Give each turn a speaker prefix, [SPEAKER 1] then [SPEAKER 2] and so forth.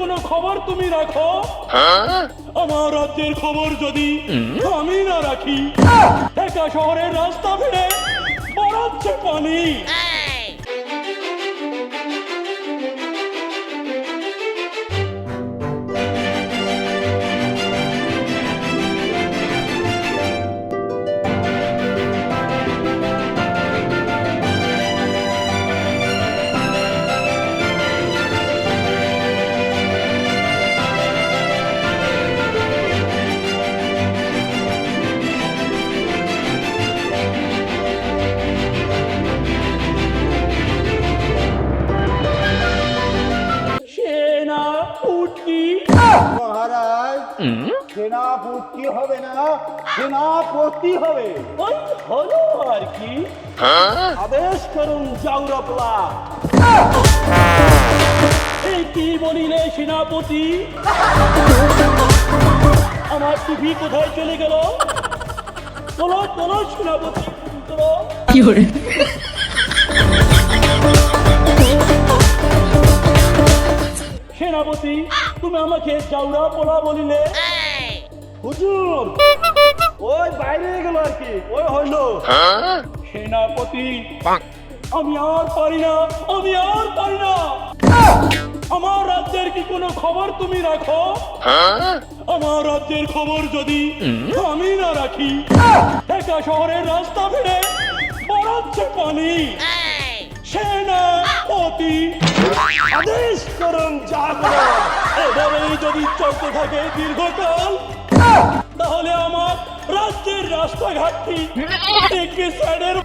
[SPEAKER 1] কোনো খবর তুমি রাখো। আমার রাজ্যের খবর যদি আমি না রাখি ঢাকা শহরের রাস্তা ফিরে বাড়াচ্ছে পানি।
[SPEAKER 2] মহারাজ সেনাপতি হবে না সেনাপতি হবে।
[SPEAKER 1] ওই হলো আর কি। আদেশ করুন জাউরাপলা এই কি বলিলে সেনাপতি? আমার টিভি কোথায় চলে গেল? চলো চলো সেনাপতি চলো সেনাপতি, তুমি আমাকে জাউরা পোলা বলিলে? হুজুর, ওই বাইরে গেল আর কি, ওই সেনাপতি, আমি আর পারি না, আমি আর পারি না। আমার রাজ্যের কি কোনো খবর তুমি রাখো? আমার রাজ্যের খবর যদি আমি না রাখি, ঢাকা শহরের রাস্তা ফিরে পানি। আদেশ করুন জাগরণ। এভাবেই যদি চলতে থাকে দীর্ঘকাল তাহলে আমার রাজ্যের রাস্তাঘাটটি একটি সাইডের